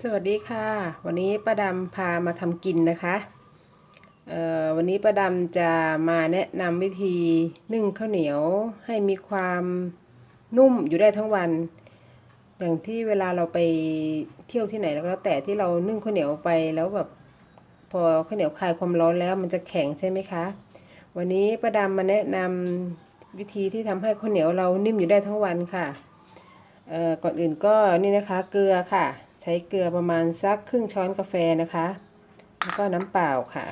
สวัสดีค่ะ วันนี้ป้าดำพามาทำกินนะคะเอ่อวันนี้ป้าดำจะมาแนะนำวิธีนึ่งข้าวเหนียวให้มีความนุ่มอยู่ได้ทั้งวัน อย่างที่เวลาเราไปเที่ยวที่ไหนแล้วแต่ที่เรานึ่งข้าวเหนียวไปแล้วแบบพอข้าวเหนียวคลายความร้อนแล้วมันจะแข็งใช่ไหมคะ วันนี้ป้าดำมาแนะนำวิธีที่ทำให้ข้าวเหนียวเรานิ่มอยู่ได้ทั้งวันค่ะเอ่อก่อนอื่นก็นี่นะคะเกลือค่ะ ใช้เกลือประมาณสักครึ่งช้อนกาแฟนะคะ แล้วก็น้ำเปล่าค่ะ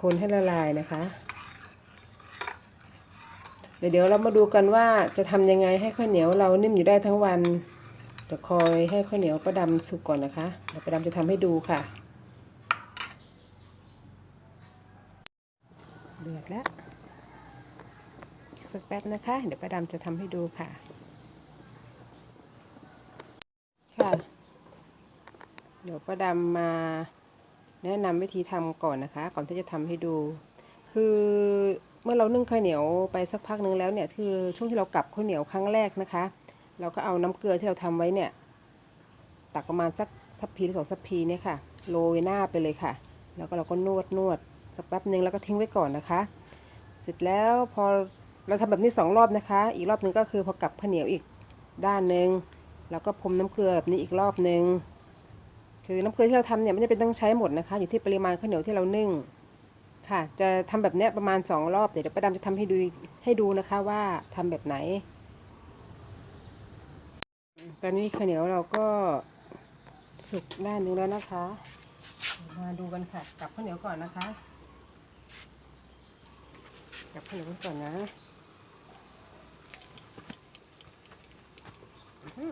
คนให้ละลายนะคะเดี๋ยวเดี๋ยวเรามาดูกันว่าจะทำยังไงให้ข้าวเหนียวเรานิ่มอยู่ได้ทั้งวันเดี๋ยวคอยให้ข้าวเหนียวประดำสุกก่อนนะคะเดี๋ยวประดำจะทำให้ดูค่ะ เดือดแล้ว สักแป๊บนะคะ เดี๋ยวป้าดำจะทำให้ดูค่ะ ค่ะ เดี๋ยวป้าดำมาแนะนำวิธีทำก่อนนะคะ ก่อนที่จะทำให้ดู คือเมื่อเรานึ่งข้าวเหนียวไปสักพักนึงแล้วเนี่ย คือช่วงที่เรากลับข้าวเหนียวครั้งแรกนะคะ เราก็เอาน้ำเกลือที่เราทำไว้เนี่ย ตักประมาณสักทัพพีหรือสองทัพพีเนี่ยค่ะ โรยหน้าไปเลยค่ะ แล้วก็เราก็นวดนวดสักแป๊บหนึ่งแล้วก็ทิ้งไว้ก่อนนะคะ เสร็จแล้วพอ เราทำแบบนี้สองรอบนะคะ อีกรอบหนึ่งก็คือพอกลับข้าวเหนียวอีกด้านหนึ่งแล้วก็พรมน้ำเกลือแบบนี้อีกรอบหนึ่งคือน้ำเกลือที่เราทำเนี่ยไม่จำเป็นต้องใช้หมดนะคะ อยู่ที่ปริมาณข้าวเหนียวที่เรานึ่งค่ะ จะทำแบบนี้ประมาณสองรอบเดี๋ยวป้าดำจะทำให้ดูให้ดูนะคะว่าทำแบบไหน ตอนนี้ข้าวเหนียวเราก็สุกด้านหนึงแล้วนะคะ มาดูกันค่ะกลับข้าวเหนียวก่อนนะคะกลับข้าวเหนียวก่อนนะอื้อหือค่ะ นี่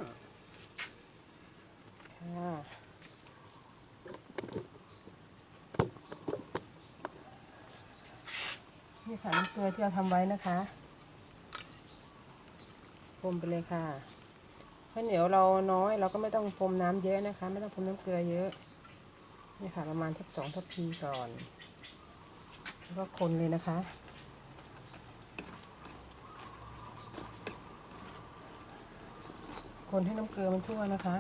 ค่ะน้ำเกลือที่เราทำไว้นะคะพรมไปเลยค่ะข้าวเหนียวเราน้อยเราก็ไม่ต้องพรมน้ำเยอะนะคะ ไม่ต้องพรมน้ำเกลือเยอะนี่ค่ะประมาณทักสองทัพพีก่อน แล้วก็คนเลยนะคะ คนให้น้ำเกลือมันทั่วนะคะ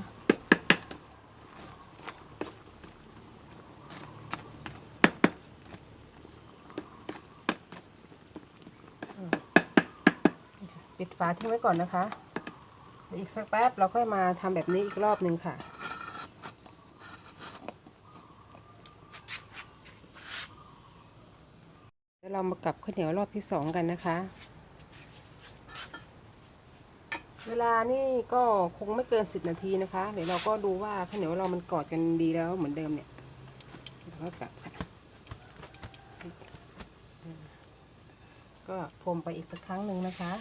ปิดฝาทิ้งไว้ก่อนนะคะอีกสักแป๊บเราค่อยมาทำแบบนี้อีกรอบหนึ่งค่ะ เดี๋ยวเรามากลับข้าวเหนียวรอบที่สองกันนะคะ เวลานี่ก็คงไม่เกินสิบนาทีนะคะ เดี๋ยวเราก็ดูว่าข้าวเหนียวเรามันกอดกันดีแล้วเหมือนเดิมเนี่ยเราก็กลับค่ะ ก็พรมไปอีกสักครั้งหนึ่งนะคะ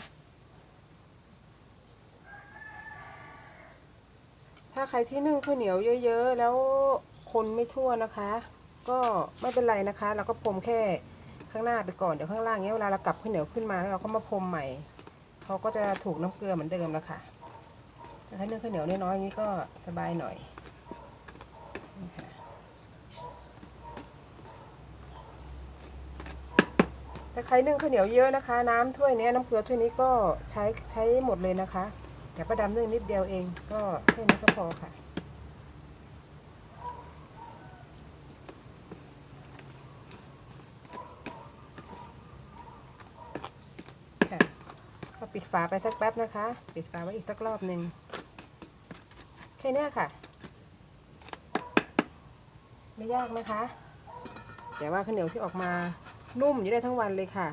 ถ้าใครที่นึ่งข้าวเหนียวเยอะ ๆ แล้วคนไม่ทั่วนะคะ ก็ไม่เป็นไรนะคะ เราก็พรมแค่ข้างหน้าไปก่อนเดี๋ยวข้างล่างเนี้ยเวลาเรากลับข้าวเหนียวขึ้นมาเราก็มาพรมใหม่ เขาก็จะถูกน้ำเกลือเหมือนเดิมแล้วค่ะแต่ถ้านึ่งข้าวเหนียวน้อยๆอย่างนี้ก็สบายหน่อยนี่ค่ะถ้าใครนึ่งข้าวเหนียวเยอะนะคะ น้ำถ้วยนี้น้ำเกลือถ้วยนี้ก็ใช้ใช้หมดเลยนะคะแต่ประดำนึ่งนิดเดียวเองก็แค่นี้ก็พอค่ะก็ ปิดฝาไปสักแป๊บนะคะ ปิดฝาไว้อีกสักรอบหนึ่งแค่นี้ค่ะ ไม่ยากนะคะแต่ว่าข้าวเหนียวที่ออกมานุ่มอยู่ได้ทั้งวันเลยค่ะ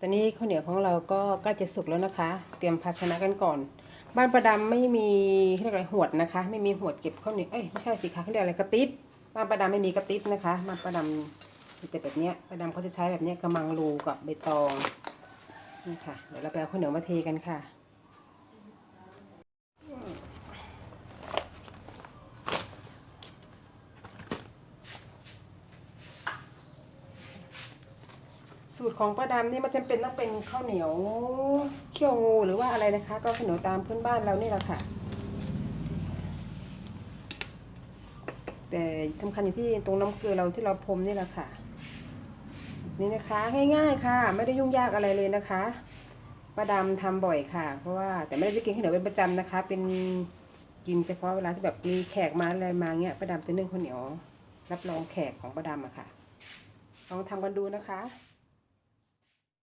ตอนนี้ข้าวเหนียวของเราก็ใกล้จะสุกแล้วนะคะ เตรียมภาชนะกันก่อน บ้านประดำไม่มีเรียกอะไรหวดนะคะ ไม่มีหวดเก็บข้าวเหนียวเอ้ยไม่ใช่สิคะเขาเรียกอะไรกระติบบ้านประดำไม่มีกระติบนะคะบ้านประดำมี แต่แบบเนี้ยประดำเขาจะใช้แบบเนี้ยกระมังรูกับใบตองนี่ค่ะ เดี๋ยวเราไปเอาข้าวเหนียวมาเทกันค่ะสูตรของป้าดำนี่มันจำเป็นต้องเป็นข้าวเหนียวเขี้ยวงูหรือว่าอะไรนะคะ ก็ข้าวเหนียวตามพื้นบ้านเรานี่แหละค่ะ แต่สำคัญอยู่ที่ตรงน้ำเกลือเราที่เราพรมนี่แหละค่ะ นี่นะคะง่ายๆค่ะ ไม่ได้ยุ่งยากอะไรเลยนะคะป้าดำทำบ่อยค่ะ เพราะว่าแต่ไม่ได้จะกินข้าวเหนียวเป็นประจำนะคะ เป็นกินเฉพาะเวลาที่แบบมีแขกมาอะไรมาเงี้ยป้าดำจะนึ่งข้าวเหนียว รับรองแขกของป้าดำอะค่ะ ลองทำกันดูนะคะ